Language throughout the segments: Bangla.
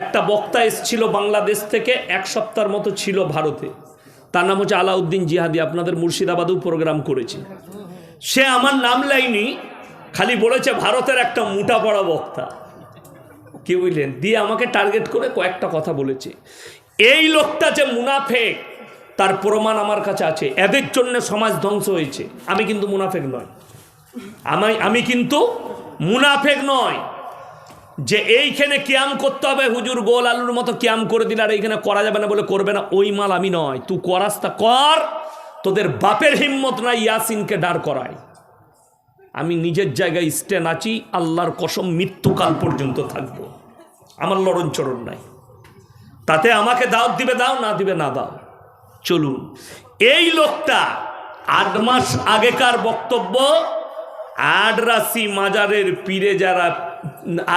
একটা বক্তা এসেছিল বাংলাদেশ থেকে এক সপ্তাহের মতো ছিল ভারতে। তার নাম হচ্ছে আলাউদ্দিন জিহাদি, আপনাদের মুর্শিদাবাদেও প্রোগ্রাম করেছে। সে আমার নাম লাইনি, খালি বলেছে ভারতের একটা মোটা পড়া বক্তা। কি বুঝলেন দিয়ে আমাকে টার্গেট করে কয়েকটা কথা বলেছে। এই লোকটা যে মুনাফেক, তার প্রমাণ আমার কাছে আছে। এদের জন্য সমাজ ধ্বংস হয়েছে। আমি কিন্তু মুনাফেক নয়। আমি আমি কিন্তু মুনাফেক নয়। যে এইখানে ক্যাম করতে হবে, হুজুর গোল আলুর মতো ক্যাম করে দিলে আর এইখানে করা যাবে না বলে করবে না। ওই মাল আমি নয়, তুই করাস তা কর, তোদের বাপের হিম্মত নাই ইয়াসিনকে দাঁড় করায়। আমি নিজের জায়গায় স্ট্যান্ড আছি, আল্লাহর কসম মৃত্যুকাল পর্যন্ত থাকব। আমার লড়ন চরণ নাই। তাতে আমাকে দাও দিবে দাও, না দিবে না দাও। চলুন, এই লোকটা আট মাস আগেকার বক্তব্য আডরাসি মাজারের পীরে যারা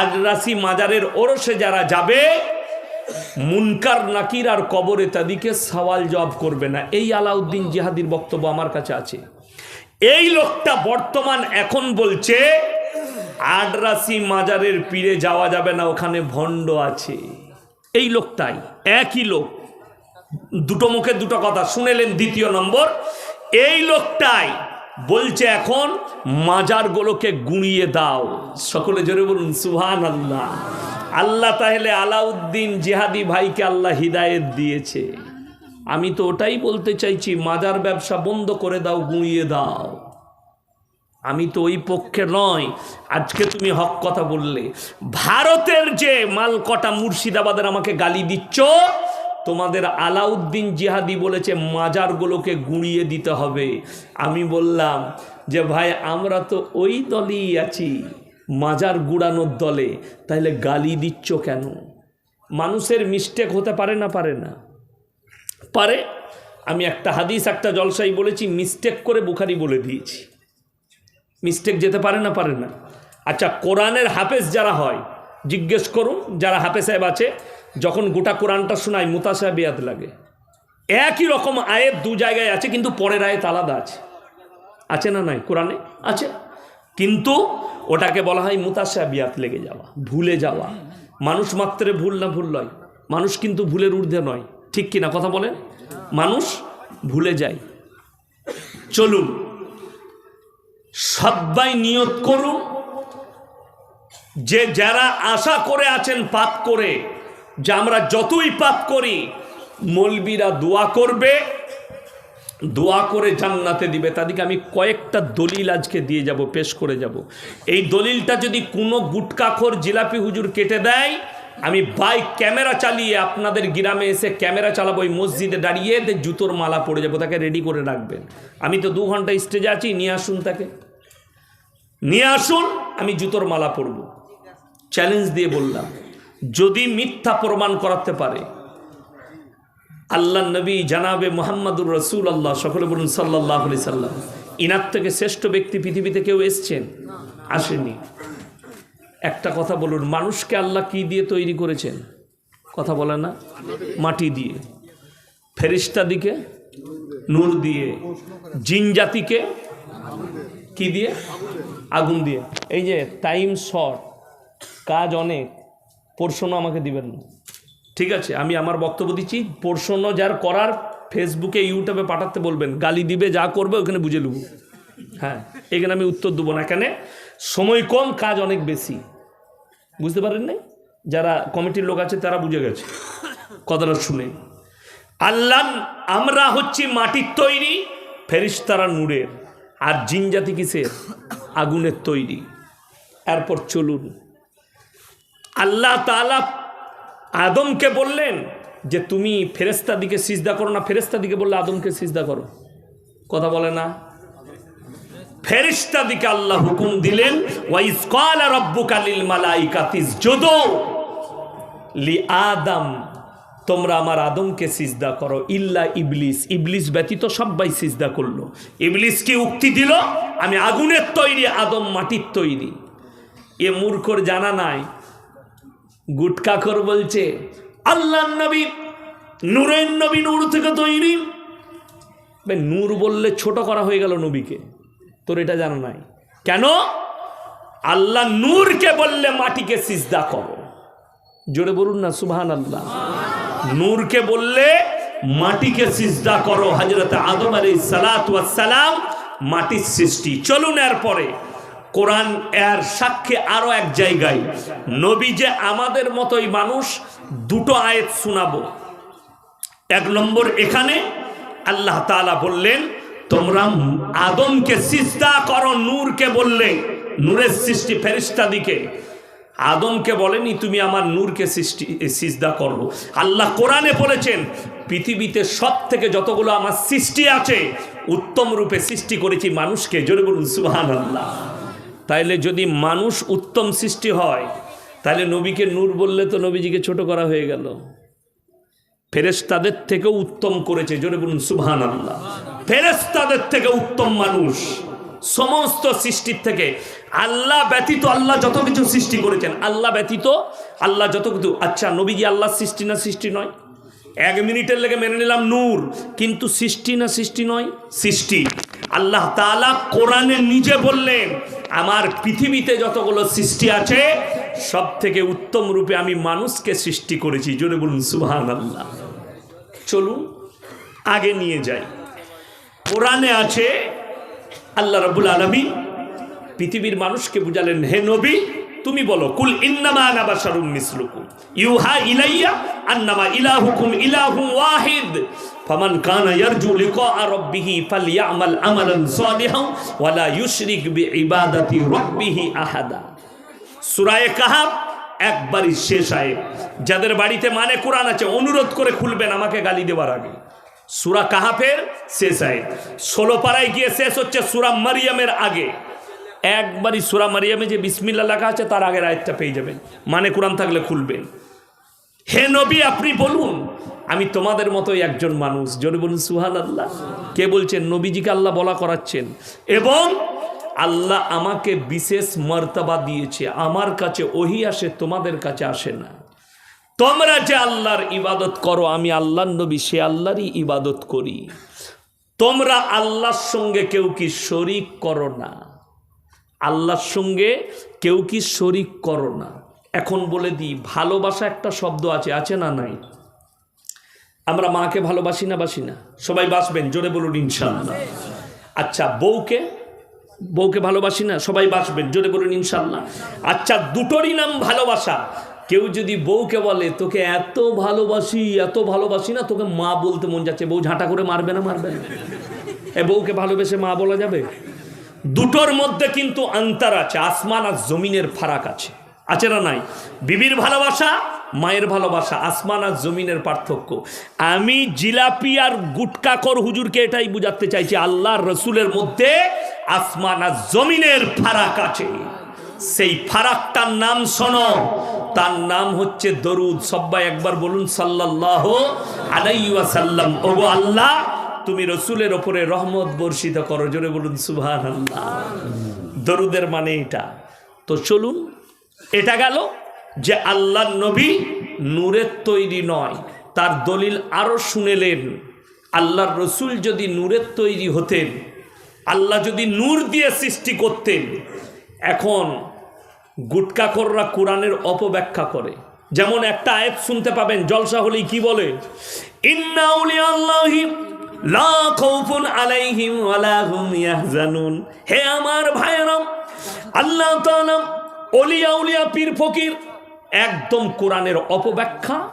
আডরাসি মাজারের ওরসে যারা যাবে, মুনকার, নাকির আর কবরে তাদিকে সওয়াল জবাব করবে না। এই আলাউদ্দিন জিহাদির বক্তব্য আমার কাছে আছে। এই লোকটা বর্তমান এখন বলছে আডরাসি মাজারের পীরে যাওয়া যাবে না, ওখানে ভণ্ড আছে। এই লোকটাই, একই লোক। দুটো মুখে দুটো কথা শুনেলেন দ্বিতীয় নম্বর। এই লোকটাই বলছে এখন মাজারগুলোকে গুঁড়িয়ে দাও। সকলে জোরে বলুন সুহান আল্লাহ আল্লাহ তাহলে আলাউদ্দিন জেহাদি ভাইকে আল্লাহ হিদায়ত দিয়েছে। আমি তো ওটাই বলতে চাইছি, মাজার ব্যবসা বন্ধ করে দাও, গুঁড়িয়ে দাও। আমি তো ওই পক্ষে নয়। আজকে তুমি হক কথা বললে। ভারতের যে মালকটা মুর্শিদাবাদের আমাকে গালি দিচ্ছ তোমাদের আলাউদ্দিন জিহাদি বলেছে, মাজারগুলোকে গুঁড়িয়ে দিতে হবে। আমি বললাম যে, ভাই, আমরা তো ওই দলেই আছি, মাজার গুড়ানোর দলে। তাহলে গালি দিচ্ছ কেন? মানুষের মিস্টেক হতে পারে না পারে না? পারে। আমি একটা হাদিস, একটা জলসাই বলেছি মিস্টেক করে বুখারি বলে দিয়েছি। মিস্টেক যেতে পারে না পারে না। আচ্ছা কোরআনের হাফেজ যারা হয়, জিজ্ঞেস করুন, যারা হাফেজ সাহেব আছে যখন গোটা কোরআনটা শোনায় মুতাসাবিয়াত লাগে। একই রকম আয়ের দু জায়গায় আছে, কিন্তু পরের আয়েত আলাদা আছে। আছে না নাই? কোরআনে আছে। কিন্তু ওটাকে বলা হয় মুতাসাবিয়াত লেগে যাওয়া, ভুলে যাওয়া। মানুষ মাত্রে ভুল না ভুল নয়। মানুষ কিন্তু ভুলের ঊর্ধ্বে নয়। ঠিক কিনা কথা বলেন? মানুষ ভুলে যায়। চলুন সবাই নিয়ত করুন। যে যারা আশা করে আছেন পাপ করে যে আমরা যতই পাপ করি, মলবিরা দোয়া করবে, দোয়া করে জান্নাতে দিবে। তাদেরকে আমি কয়েকটা দলিল আজকে দিয়ে যাব, পেশ করে যাব। এই দলিলটা যদি কোনো গুটকাখোর জিলাপি হুজুর কেটে দেয়, আমি বাইক ক্যামেরা চালিয়ে আপনাদের গ্রামে এসে ক্যামেরা চালাবো, ওই মসজিদে দাঁড়িয়ে জুতোর মালা পড়ে যাব, তাকে রেডি করে রাখবেন। আমি তো দু ঘণ্টা স্টেজে আছি, নিয়ে আসুন তাকে। নিয়ে আসুন, আমি জুতোর মালা পরব। চ্যালেঞ্জ দিয়ে বললাম। যদি মিথ্যা প্রমাণ করাতে পারে। আল্লাহ নবী জানাবে মোহাম্মদুর রসুল আল্লাহ সকলে বলুন সাল্লাহ আলি সাল্লাম। ইনার থেকে শ্রেষ্ঠ ব্যক্তি পৃথিবীতে কেউ এসছেন? আসেনি। একটা কথা বলুন, মানুষকে আল্লাহ কি দিয়ে তৈরি করেছেন? কথা বলে না। মাটি দিয়ে। ফেরিস্তা দিকে? নূর দিয়ে। জিন জাতিকে? কি দিয়ে? আগুন দিয়ে। এই যে টাইম শর্ট কাজ অনেক। পোর্শনও আমাকে দিবেন না। ঠিক আছে, আমি আমার বক্তব্য দিচ্ছি। পোর্শনও যার করার ফেসবুকে ইউটিউবে পাঠাতে বলবেন। গালি দিবে, যা করবে, ওখানে বুঝে নেব। হ্যাঁ এখানে আমি উত্তর দেবো না। এখানে সময় কম, কাজ অনেক বেশি। বুঝতে পারেন নাই? যারা কমিটির লোক আছে, তারা বুঝে গেছে। কথাটা শুনে। আল্লাহ আমরা হচ্ছি মাটির তৈরি, ফেরিস্তারা নূরের। আর জিনজাতি কিসের? আগুনের তৈরি। এরপর চলুন। আল্লাহ তালা আদমকে বললেন যে, তুমি ফেরেস্তা দিকে সিজদা করো না। ফেরেস্তা দিকে বললে, আদমকে সিজদা করো। কথা বলে না। ফেরিস্তা দিকে আল্লাহ হুকুম দিলেন যদো লি আদম। তোমরা আমার আদমকে সিজদা করো। ইল্লা ইবলিস। ইবলিস ব্যতীত সবাই সিজদা করল। ইবলিস কি উক্তি দিল? আমি আগুনের তৈরি, আদম মাটির তৈরি। এ মূর্খর জানা নাই। গুটকাখর বলছে আল্লাহ নবী, নূরের নবী নূর থেকে তৈরি। নূর বললে ছোট করা হয়ে গেল নবীকে, তোর এটা জানা নাই। কেন? আল্লাহ নূরকে বললে মাটিকে সিজদা করো। জোরে বলুন না সুবহান আল্লাহ নূরকে বললে মাটিকে সিজদা করো হজরত আদম আলী সালাম, মাটির সৃষ্টি। চলুন এরপরে। কোরআন এর সাক্ষী আরও এক জায়গায়। নবী যে আমাদের মতোই মানুষ, দুটো আয়াত শোনাবো। এক নম্বর, এখানে আল্লাহ তাআলা বললেন, তোমরা আদমকে সিজদা করো, নূরকে বললে। নূরের সৃষ্টি ফেরিস্তা দিকে। আদমকে বলেনি, তুমি আমার নূরকে সৃষ্টি, সিজদা করো। আল্লাহ কোরআনে বলেছেন, পৃথিবীতে সব থেকে যতগুলো আমার সৃষ্টি আছে, উত্তম রূপে সৃষ্টি করেছি মানুষকে। জোরে বলুন সুবহান আল্লাহ তাইলে যদি মানুষ উত্তম সৃষ্টি হয় তাহলে নবীকে নূর বললে তো নবীজিকে ছোট করা হয়ে গেল। ফেরেস্তাদের থেকেও উত্তম করেছে, জোরে বলুন সুবহান আল্লাহ ফেরেস্তাদের থেকে উত্তম মানুষ সমস্ত সৃষ্টির থেকে। আল্লাহ ব্যতীত আল্লাহ যত কিছু সৃষ্টি করেছেন, আল্লাহ ব্যতীত আল্লাহ যত কিছু। আচ্ছা নবীজি আল্লাহ সৃষ্টি না সৃষ্টি নয়? এক মিনিটের লেগে মেনে নিলাম, নূর। কিন্তু সৃষ্টি না সৃষ্টি নয়, সৃষ্টি। আল্লাহ তাআলা কোরআনে নিজে বললেন, আমার পৃথিবীতে যতগুলো সৃষ্টি আছে সব থেকে উত্তম রূপে আমি মানুষকে সৃষ্টি করেছি। জোরে বলুন সুহান আল্লাহ চলুন, আগে নিয়ে যাই। কোরআনে আছে, আল্লাহ রাবুল আলমী পৃথিবীর মানুষকে বুঝালেন, হে নবী, তুমি বলো, কুল ইন্নামা আনা বাশারুম মিসলুকুম। ইউহা ইলাইয়া আন্নামা ইলাহুকুম ইলাহু ওয়াহিদ। ফামান কানা ইয়ারজু লিকা রাব্বিহি ফালইয়ামাল আমালান সালিহান ওয়ালা ইউশরিক বিইবাদাতি রাব্বিহি আহাদা। সুরায়ে কাহাব একবারই শেষ আয়ে যাদের বাড়িতে মানে কোরআন আছে, অনুরোধ করে খুলবেন আমাকে গালি দেওয়ার আগে। সুরা কাহাফের শেষ আয়ে ষোলো পাড়ায় গিয়ে শেষ হচ্ছে সুরা মারিয়ামের আগে। একবারই সুরা মারিয়ামে যে বিসমিল্লা লেখা আছে, তার আগের আয়টা পেয়ে যাবেন। মানে কোরআন থাকলে খুলবেন। হে নবী, আপনি বলুন আমি তোমাদের মতোই একজন মানুষ। জোরে বলুন সুহান আল্লাহ কে বলছেন? নবীজিকে আল্লাহ বলা করাচ্ছেন। এবং আল্লাহ আমাকে বিশেষ মর্তাবা দিয়েছে। আমার কাছে ওহি আসে, তোমাদের কাছে আসে না। তোমরা যে আল্লাহর ইবাদত করো, আমি আল্লাহর নবী, সে আল্লাহরই ইবাদত করি। তোমরা আল্লাহর সঙ্গে কেউ কি শরিক করো না? আল্লাহর সঙ্গে কেউ কি শরিক করো না? এখন বলে দিই, ভালোবাসা একটা শব্দ আছে আছে না নাই? আমরা মাকে ভালোবাসি না বাসি না? সবাই বাসবেন জোরে বলুন ইনশাল্লাহ আচ্ছা বউকে? বউকে ভালোবাসি না? সবাই বাসবেন জোরে বলুন ইনশাল্লাহ আচ্ছা দুটোরই নাম ভালোবাসা। কেউ যদি বউকে বলে, তোকে এত ভালোবাসি এত ভালোবাসি না, তোকে মা বলতে মন যাচ্ছে। বউ ঝাঁটা করে মারবে না মারবে না? এ বউকে ভালোবেসে মা বলা যাবে? দুটোর মধ্যে কিন্তু অন্তর আছে, আসমান আর জমিনের ফারাক আছে। আছে না নাই? বিবির ভালোবাসা মায়ের ভালোবাসা, আসমান আর জমিনের পার্থক্য। আমি জিলাপি আর গুটকাকর হুজুরকে এটাই বুঝাতে চাইছি, আল্লাহর রসুলের মধ্যে আসমান আর জমিনের ফারাক আছে। সেই ফারাকটার নাম শোনো, তার নাম হচ্ছে দরুদ। সব্বাই একবার বলুন সাল্লাহ আলাইসাল্লাম ওগো আল্লাহ, তুমি রসুলের ওপরে রহমত বর্ষিত করো, জোরে বলুন সুভান আল্লাহ দরুদের মানে এটা। তো চলুন, এটা গেল। যে আল্লাহ নবী নূরের তৈরি নয়, তার দলিল আরও শুনেলেন। আল্লাহর রসুল যদি নূরের তৈরি হতেন, আল্লাহ যদি নূর দিয়ে সৃষ্টি করতেন, এখন গুটকাকররা কোরআনের অপব্যাখ্যা করে। যেমন একটা আয়াত শুনতে পাবেন, জলসা হলেই কি বলে? হে আমার ভাইরাম আল্লাহ তাআলা অলিয়া উলিয়া পীর ফকির একদম কোরআনের অপব্যাখ্যা।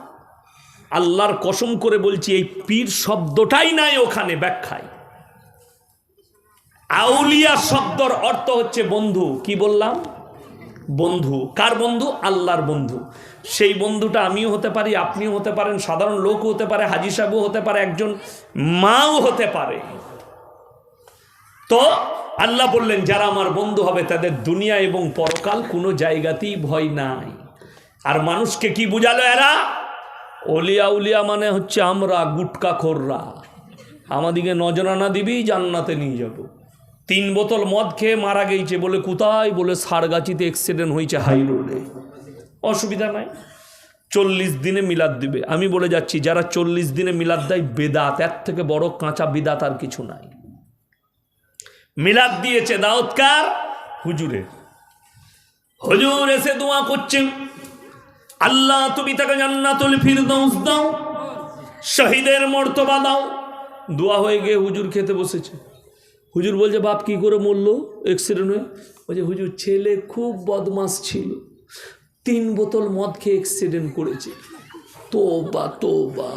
আল্লাহর কসম করে বলছি, এই পীর শব্দটাই নাই ওখানে ব্যাখ্যায়। আউলিয়া শব্দর অর্থ হচ্ছে বন্ধু। কি বললাম? বন্ধু। কার বন্ধু? আল্লাহর বন্ধু। সেই বন্ধুটা আমিও হতে পারি, আপনিও হতে পারেন, সাধারণ লোকও হতে পারে, হাজি সাহেবও হতে পারে, একজন মাও হতে পারে। তো আল্লাহ বললেন, যারা আমার বন্ধু হবে, তাদের দুনিয়া এবং পরকাল কোনো জায়গাতেই ভয় নাই। আর মানুষকে কি বুঝালো এরা? অলিয়া উলিয়া মানে হচ্ছে আমরা গুটকা খোররা। আমাদিকে নজরানা দিবি, জান্নাতে নিয়ে যাব। তিন বোতল মদ খেয়ে মারা গেছে বলে কোথায়? বলে সারগাছিতে অ্যাক্সিডেন্ট হয়েছে হাই রোডে অসুবিধা নাই। চল্লিশ দিনে মিলাদ দিবে। আমি বলে যাচ্ছি, যারা চল্লিশ দিনে মিলাদ দেয়, বেদাত এর থেকে বড় কাঁচা বিদাত আর কিছু নাই। মিলাদ দিয়েছে দাউদকার হুজুরে। হুজুর এসে দোয়া করছেন। আল্লাহ, তুমি তাকে জান্নাতুল ফিরদৌস দাও, শহীদের মর্তবা দাও। দোয়া হয়ে গিয়ে হুজুর খেতে বসেছে। হুজুর বলছে, বাপ, কি করে মরলো? অ্যাক্সিডেন্ট হয়ে বলছে, হুজুর, ছেলে খুব বদমাস ছিল। তিন বোতল মদ খেয়ে অ্যাক্সিডেন্ট করেছে। তো বা তো বা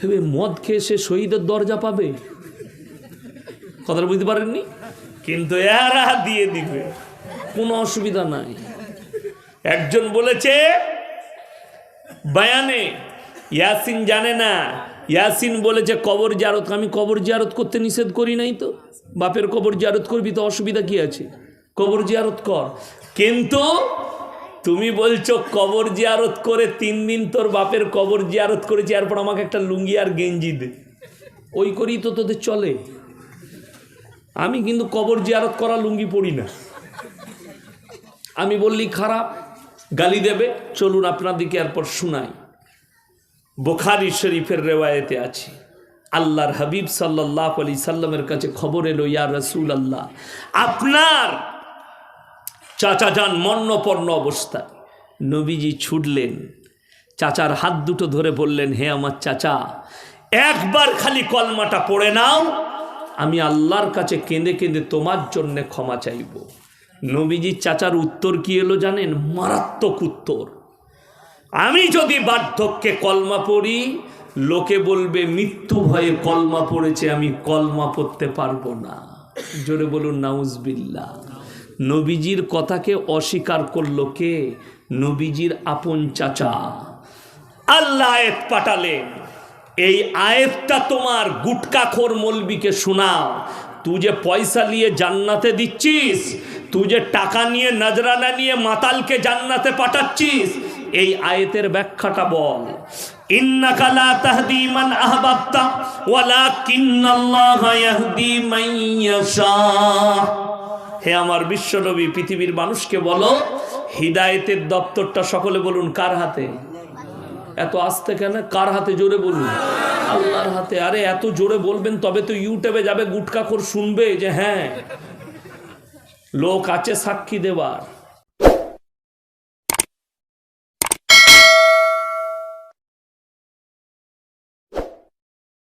হেবে মদ খেয়ে সে শহীদের দরজা পাবে? কথাটা বুঝতে পারেননি? কিন্তু এরা দিয়ে দিবে। কোনো অসুবিধা নাই। একজন বলেছে, বায়ানে, ইয়াসিন জানে না। ইয়াসিন বলেছে, কবর জারত আমি কবর জিয়ারত করতে নিষেধ করি নাই তো। বাপের কবর জিয়ারত করবি তো অসুবিধা কি আছে? কবর জিয়ারত কর। কিন্তু তুমি বলছো, কবর জিয়ারত করে তিন দিন তোর বাপের কবর জিয়ারত করেছি, এরপর আমাকে একটা লুঙ্গি আর গেঞ্জি দে। ওই করেই তো তোদের চলে। আমি কিন্তু কবর জিয়ারত করা লুঙ্গি পড়ি না। আমি বললি, খারাপ। গালি দেবে, চলুন আপনাদেরকে এরপর শুনাই। বোখারি শরীফের রেওয়ায়েতে আছে। আল্লাহর হাবিব সাল্লাহ আলি সাল্লামের কাছে খবর এলো, ইয়া রসুল আল্লাহ আপনার চাচা যান মন্নপর্ণ অবস্থায়। নবীজি ছুটলেন। চাচার হাত দুটো ধরে বললেন, হে আমার চাচা, একবার খালি কলমাটা পড়ে নাও, আমি আল্লাহর কাছে কেঁদে কেঁদে তোমার জন্যে ক্ষমা চাইব। নবীজির চাচার উত্তর কি এলো জানেন? মারাত্মক উত্তর। আমি যদি বার্ধক্যে কলমা পড়ি, লোকে বলবে, মৃত্যু ভয়ে কলমা পড়েছে, আমি কলমা পড়তে পারব না। জোরে বলুন নাউজবিল্লা নবীজির কথাকে অস্বীকার করল কে? নবীজির আপন চাচা। আল্লাহ আয়েত পাঠালেন, এই আয়েতটা তোমার গুটকাখোর মলবিকে শোনাও। তুই যে পয়সা নিয়ে জান্নাতে দিচ্ছিস তুই যে টাকা নিয়ে, নজরানা নিয়ে মাতালকে জান্নাতে পাঠাচ্ছিস, এই আয়েতের ব্যাখ্যাটা বল। হে আমার বিশ্বনবী, পৃথিবীর মানুষকে বলো, হিদায়েতের দপ্তরটা সকলে বলুন, কার হাতে? এত আসতে কেন? কার হাতে জোরে বলুন? আল্লাহর হাতে। আরে, এত জোরে বলবেন, তবে তো ইউটিউবে যাবে, গুটকা কর শুনবে যে হ্যাঁ লোক আছে সাক্ষী দেবার।